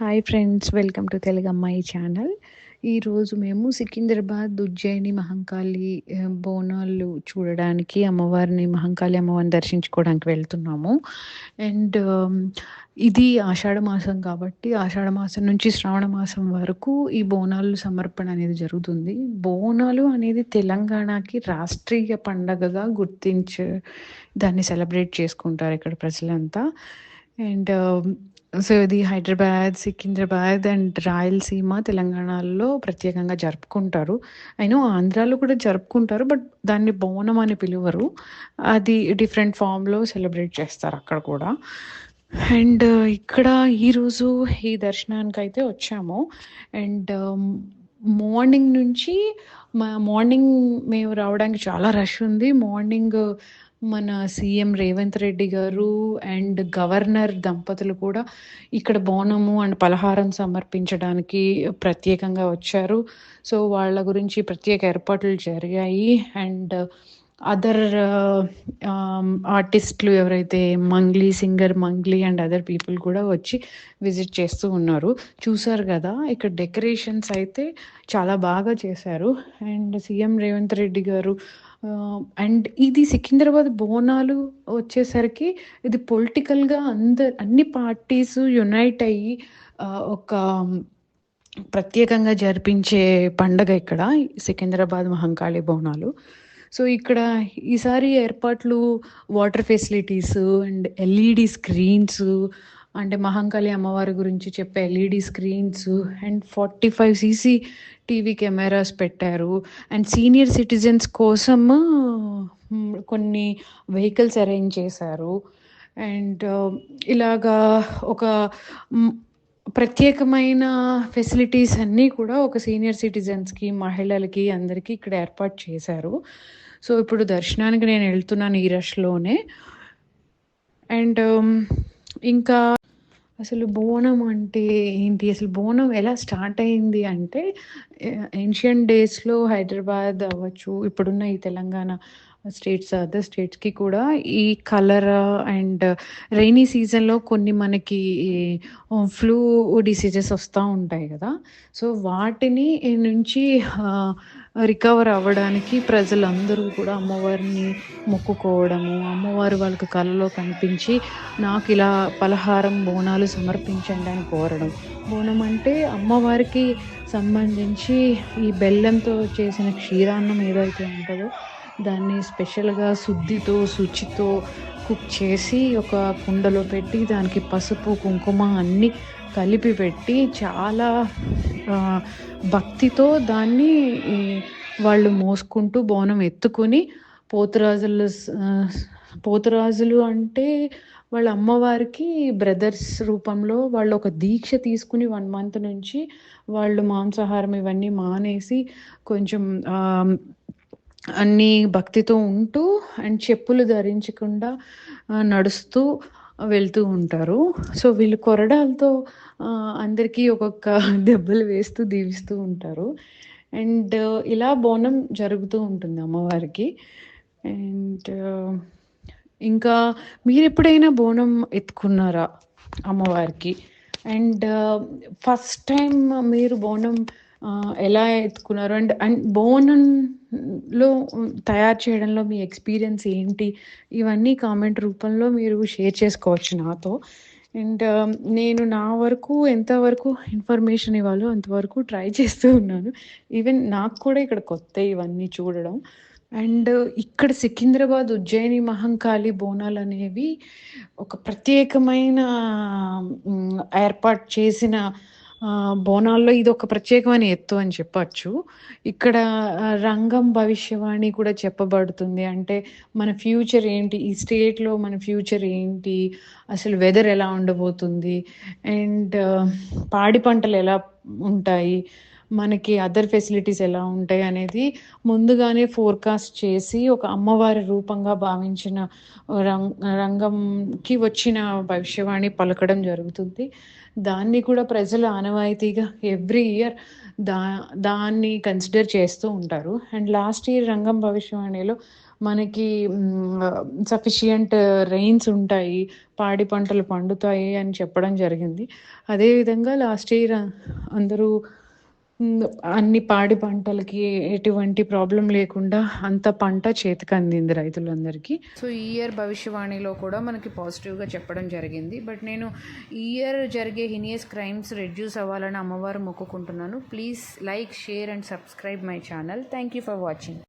Hi friends welcome to Telugu Ammayi channel ఈరోజు మేము సికింద్రాబాద్ ఉజ్జయిని మహంకాళి బోనాలు చూడడానికి అమ్మవారిని మహంకాళి అమ్మవారిని దర్శించుకోవడానికి వెళ్తున్నాము. అండ్ um, ఇది ఆషాఢ మాసం కాబట్టి ఆషాఢ మాసం నుంచి శ్రావణ మాసం వరకు ఈ బోనాలు సమర్పణ అనేది జరుగుతుంది. బోనాలు అనేది తెలంగాణకి రాష్ట్రీయ పండగగా గుర్తించి దాన్ని సెలబ్రేట్ చేసుకుంటారు ఇక్కడ ప్రజలంతా. అండ్ um, సో ఇది హైదరాబాద్ సికింద్రాబాద్ అండ్ రాయలసీమ తెలంగాణలో ప్రత్యేకంగా జరుపుకుంటారు. అయినా ఆంధ్రాలో కూడా జరుపుకుంటారు బట్ దాన్ని బోనం అని పిలువరు. అది డిఫరెంట్ ఫామ్లో సెలబ్రేట్ చేస్తారు అక్కడ కూడా. అండ్ uh, ఇక్కడ ఈరోజు ఈ దర్శనానికి అయితే వచ్చాము. అండ్ um, మార్నింగ్ నుంచి మా మార్నింగ్ మేము రావడానికి చాలా రష్ ఉంది. మార్నింగ్ మన సీఎం రేవంత్ రెడ్డి గారు అండ్ గవర్నర్ దంపతులు కూడా ఇక్కడ బోనము అండ్ పలహారం సమర్పించడానికి ప్రత్యేకంగా వచ్చారు. సో వాళ్ళ గురించి ప్రత్యేక ఏర్పాట్లు జరిగాయి. అండ్ అదర్ ఆర్టిస్టులు ఎవరైతే Mangli singer Mangli and other people కూడా వచ్చి విజిట్ చేస్తూ ఉన్నారు. చూసారు కదా ఇక్కడ డెకరేషన్స్ అయితే చాలా బాగా చేశారు. అండ్ సీఎం రేవంత్ రెడ్డి గారు అండ్ ఇది సికింద్రాబాద్ బోనాలు వచ్చేసరికి ఇది పొలిటికల్గా అందరు అన్ని పార్టీస్ యునైట్ అయ్యి ఒక ప్రత్యేకంగా జరిపించే పండగ ఇక్కడ సికింద్రాబాద్ మహంకాళి బోనాలు. సో ఇక్కడ ఈసారి ఏర్పాట్లు water facilities and LED screens అంటే మహంకాళి అమ్మవారి గురించి చెప్పే LED screens and forty five CC TV cameras పెట్టారు. అండ్ సీనియర్ సిటిజన్స్ కోసం కొన్ని వెహికల్స్ అరేంజ్ చేశారు. అండ్ uh, ఇలాగా ఒక ప్రత్యేకమైన ఫెసిలిటీస్ అన్నీ కూడా ఒక సీనియర్ సిటిజన్స్కి మహిళలకి అందరికీ ఇక్కడ ఏర్పాటు చేశారు. సో ఇప్పుడు దర్శనానికి నేను వెళ్తున్నాను ఈ రష్లోనే అండ్ um, ఇంకా అసలు బోనం అంటే ఏంటి? అసలు బోనం ఎలా స్టార్ట్ అయింది అంటే ఏన్షియంట్ డేస్లో హైదరాబాద్ అవ్వచ్చు ఇప్పుడున్న ఈ తెలంగాణ స్టేట్స్ అదర్ స్టేట్స్కి కూడా ఈ కలర్ అండ్ రైనీ సీజన్లో కొన్ని మనకి ఫ్లూ డిసీజెస్ వస్తూ ఉంటాయి కదా. సో వాటిని నుంచి uh, రికవర్ అవ్వడానికి ప్రజలందరూ కూడా అమ్మవారిని మొక్కుకోవడము అమ్మవారు వాళ్ళకి కళలో కనిపించి నాకు ఇలా పలహారం బోనాలు సమర్పించండి అని కోరడం. బోనం అంటే అమ్మవారికి సంబంధించి ఈ బెల్లంతో చేసిన క్షీరాన్నం ఏదైతే ఉంటుందో దాన్ని స్పెషల్గా శుద్ధితో శుచితో కుక్ చేసి ఒక కుండలో పెట్టి దానికి పసుపు కుంకుమ అన్నీ కలిపి పెట్టి చాలా భక్తితో దాన్ని వాళ్ళు మోసుకుంటూ బోనం ఎత్తుకుని పోతురాజులు పోతురాజులు అంటే వాళ్ళ అమ్మవారికి బ్రదర్స్ రూపంలో వాళ్ళు ఒక దీక్ష తీసుకుని వన్ మంత్ నుంచి వాళ్ళు మాంసాహారం ఇవన్నీ మానేసి కొంచెం అన్ని భక్తితో ఉంటూ అండ్ చెప్పులు ధరించకుండా నడుస్తూ వెళ్తూ ఉంటారు. సో వీళ్ళు కొరడాలతో అందరికీ ఒక్కొక్క దెబ్బలు వేస్తూ దీవిస్తూ ఉంటారు. అండ్ ఇలా బోనం జరుగుతూ ఉంటుంది అమ్మవారికి. అండ్ ఇంకా మీరు ఎప్పుడైనా బోనం ఎత్తుకున్నారా అమ్మవారికి? అండ్ ఫస్ట్ టైం మీరు బోనం ఎలా ఎత్తుకున్నారు? అండ్ అండ్ బోనం లో తయారు చేయడంలో మీ ఎక్స్పీరియన్స్ ఏంటి? ఇవన్నీ కామెంట్ రూపంలో మీరు షేర్ చేసుకోవచ్చు నాతో. అండ్ um, నేను నా వరకు ఎంతవరకు ఇన్ఫర్మేషన్ ఇవ్వాలో అంతవరకు ట్రై చేస్తూ ఉన్నాను. ఈవెన్ నాకు కూడా ఇక్కడ కొత్త ఇవన్నీ చూడడం. అండ్ ఇక్కడ సికింద్రాబాద్ ఉజ్జయిని మహంకాళి బోనాలు అనేవి ఒక ప్రత్యేకమైన ఏర్పాటు చేసిన బోనాల్లో ఇది ఒక ప్రత్యేకమైన ఎత్తు అని చెప్పచ్చు. ఇక్కడ రంగం భవిష్యవాణి కూడా చెప్పబడుతుంది. అంటే మన ఫ్యూచర్ ఏంటి? ఈ స్టేట్లో మన ఫ్యూచర్ ఏంటి? అసలు వెదర్ ఎలా ఉండబోతుంది? అండ్ పాడి పంటలు ఎలా ఉంటాయి? మనకి అదర్ ఫెసిలిటీస్ ఎలా ఉంటాయి అనేది ముందుగానే ఫోర్కాస్ట్ చేసి ఒక అమ్మవారి రూపంగా భావించిన రం- రంగంకి వచ్చిన భవిష్యవాణి పలకడం జరుగుతుంది. దాన్ని కూడా ప్రజలు ఆనవాయితీగా ఎవ్రీ ఇయర్ దా దాన్ని కన్సిడర్ చేస్తూ ఉంటారు. అండ్ లాస్ట్ ఇయర్ రంగం భవిష్యవాణిలో మనకి సఫిషియంట్ రెయిన్స్ ఉంటాయి పాడి పంటలు పండుతాయి అని చెప్పడం జరిగింది. అదేవిధంగా లాస్ట్ ఇయర్ అందరూ అన్ని పాడి పంటలకి ఎటువంటి ప్రాబ్లం లేకుండా అంత పంట చేతికి అందింది రైతులందరికీ. సో ఈ ఇయర్ భవిష్యవాణిలో కూడా మనకి పాజిటివ్గా చెప్పడం జరిగింది. బట్ నేను ఈ ఇయర్ జరిగే హినియస్ క్రైమ్స్ రెడ్యూస్ అవ్వాలని అమ్మవారు మొక్కుకుంటున్నాను. Please like share and subscribe my channel. Thank you for watching.